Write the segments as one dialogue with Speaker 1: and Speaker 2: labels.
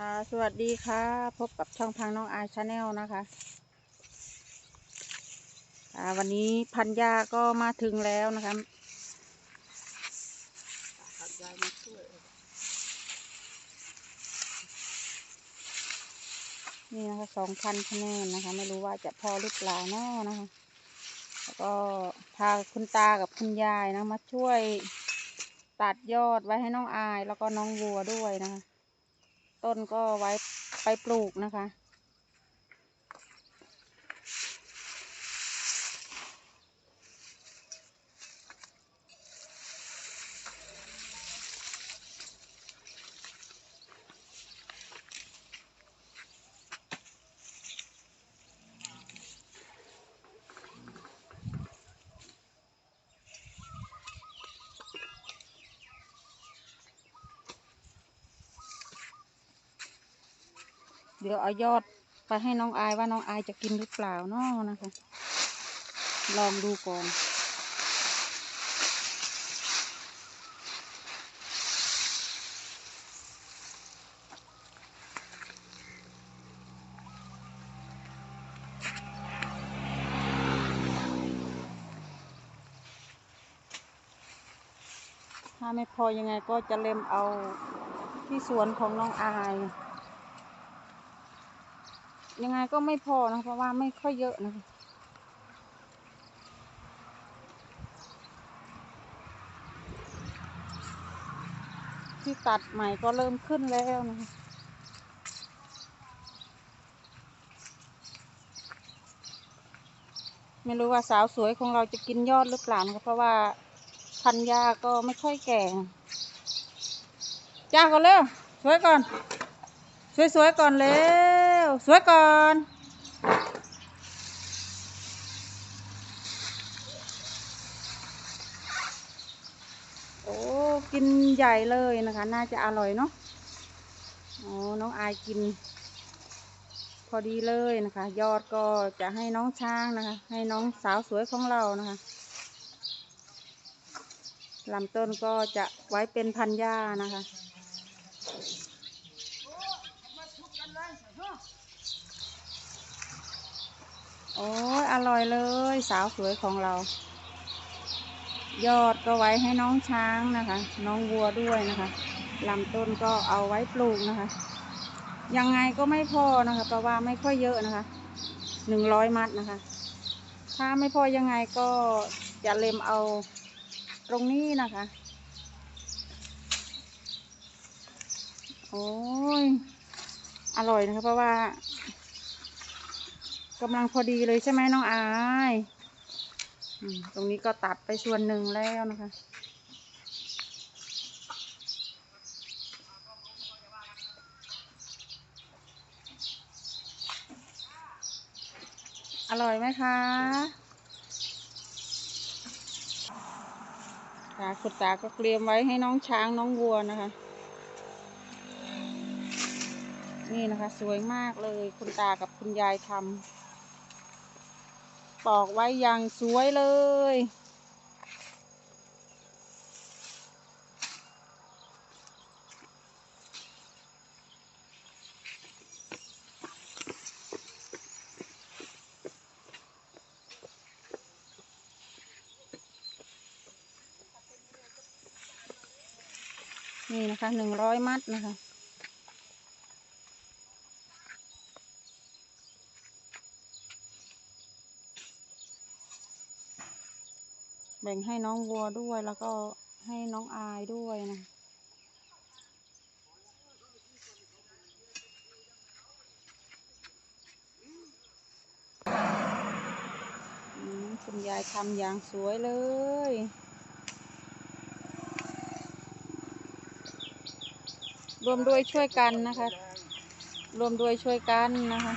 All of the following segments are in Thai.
Speaker 1: ค่ะ สวัสดีค่ะ พบกับช่องทางน้องอายชาแนลนะคะวันนี้พันยาก็มาถึงแล้วนะคะนี่นะคะสองพันคะแนนนะคะ ไม่รู้ว่าจะพอหรือเปล่าเนาะนะคะ แล้วก็พาคุณตากับคุณยายนะมาช่วยตัดยอดไว้ให้น้องอายแล้วก็น้องวัวด้วยนะคะ ต้นก็ไว้ไปปลูกนะคะ เดี๋ยวเอายอดไปให้น้องอายว่าน้องอายจะกินหรือเปล่าเนาะนะคะ ลองดูก่อน ถ้าไม่พอยังไงก็จะเล็มเอาที่สวนของน้องอาย ยังไงก็ไม่พอนะเพราะว่าไม่ค่อยเยอะนะคะที่ตัดใหม่ก็เริ่มขึ้นแล้วนะคะไม่รู้ว่าสาวสวยของเราจะกินยอดหรือเปล่านะคะเพราะว่าพันยาก็ไม่ค่อยแก่จ้าก่อนเร็วสวยก่อน สวยๆก่อนเร็ว สวยก่อนโอ้กินใหญ่เลยนะคะ น่าจะอร่อยเนาะอ๋อน้องอายกิน พอดีเลยนะคะ ยอดก็จะให้น้องช้างนะคะ ให้น้องสาวสวยของเรานะคะลำต้นก็จะไว้เป็นพันหญ้านะคะ โอ้ยอร่อยเลย สาวสวยของเรา ยอดก็ไว้ให้น้องช้างนะคะ น้องวัวด้วยนะคะลำต้นก็เอาไว้ปลูกนะคะ ยังไงก็ไม่พอนะคะ เพราะว่าไม่ค่อยเยอะนะคะหนึ่งร้อยมัดนะคะ ถ้าไม่พอยังไงก็จะเล็มเอาตรงนี้นะคะ โอ้ย อร่อยนะคะเพราะว่า กำลังพอดีเลยใช่ไหมน้องอายตรงนี้ก็ตัดไปส่วนหนึ่งแล้วนะคะ อร่อยไหมคะค่ะคุณตาก็เตรียมไว้ให้น้องช้างน้องวัวนะคะ นี่นะคะ สวยมากเลยคุณตากับคุณยายทำ ปอกไว้อย่างสวยเลย นี่นะคะหนึ่งร้อยมัดนะคะ แบ่งให้น้องวัวด้วยแล้วก็ให้น้องอายด้วยนะคุณยายทำอย่างสวยเลยรวมด้วยช่วยกันนะคะ รวมด้วยช่วยกันนะคะ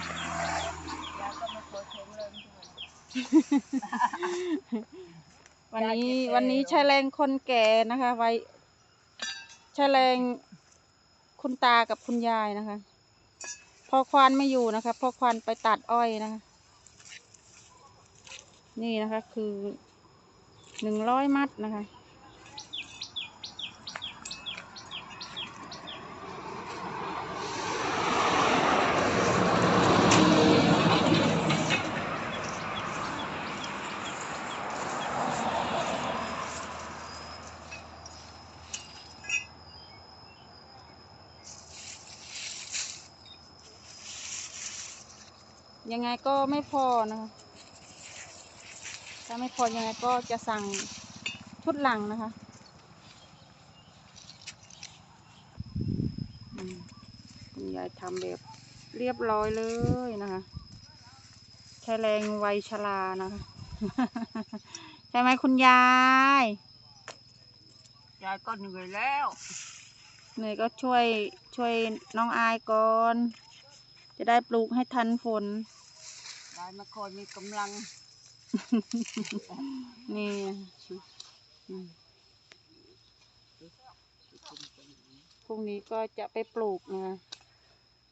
Speaker 1: วันนี้วันนี้ใช้แรงคนแก่นะคะไว้ใช้แรงคุณตากับคุณยายนะคะพ่อควานไม่อยู่นะคะพ่อควานไปตัดอ้อยนะคะ นี่นะคะคือหนึ่งร้อยมัดนะคะ ยังไงก็ไม่พอนะคะ ถ้าไม่พอยังไงก็จะสั่งชุดหลังนะคะอืมคุณยายทำแบบเรียบร้อยเลยนะคะใช้แรงวัยชรานะคะ ใช่ไหมคุณยาย
Speaker 2: ยายก็เหนื่อยแล้ว
Speaker 1: เหนื่อยก็ช่วยช่วยน้องอายก่อน จะได้ปลูกให้ทันฝน
Speaker 2: ยายม่ค่อยมีกำลัง
Speaker 1: นี่พรุ่งนี้ก็จะไปปลูกนะคะ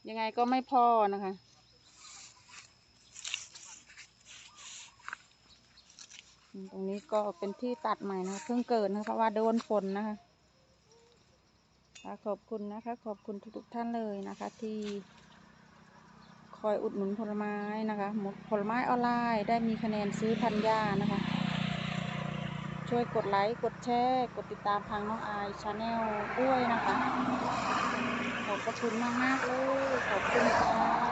Speaker 1: ยังไงก็ไม่พอนะคะตรงนี้ก็เป็นที่ตัดใหม่นะเพิ่งเกิดนะคะเพราะว่าโดนฝนนะคะขอบคุณนะคะ ขอบคุณทุกๆท่านเลยนะคะที่ อยอุดหนุนผลไม้นะคะผลไม้ออนไลน์ได้มีคะแนนซื้อพันยานะคะ ช่วยกดไลค์ กดแชร์ กดติดตามทางน้องอายชาแนลด้วยนะคะ ขอบคุณมากๆเลย ขอบคุณค่ะ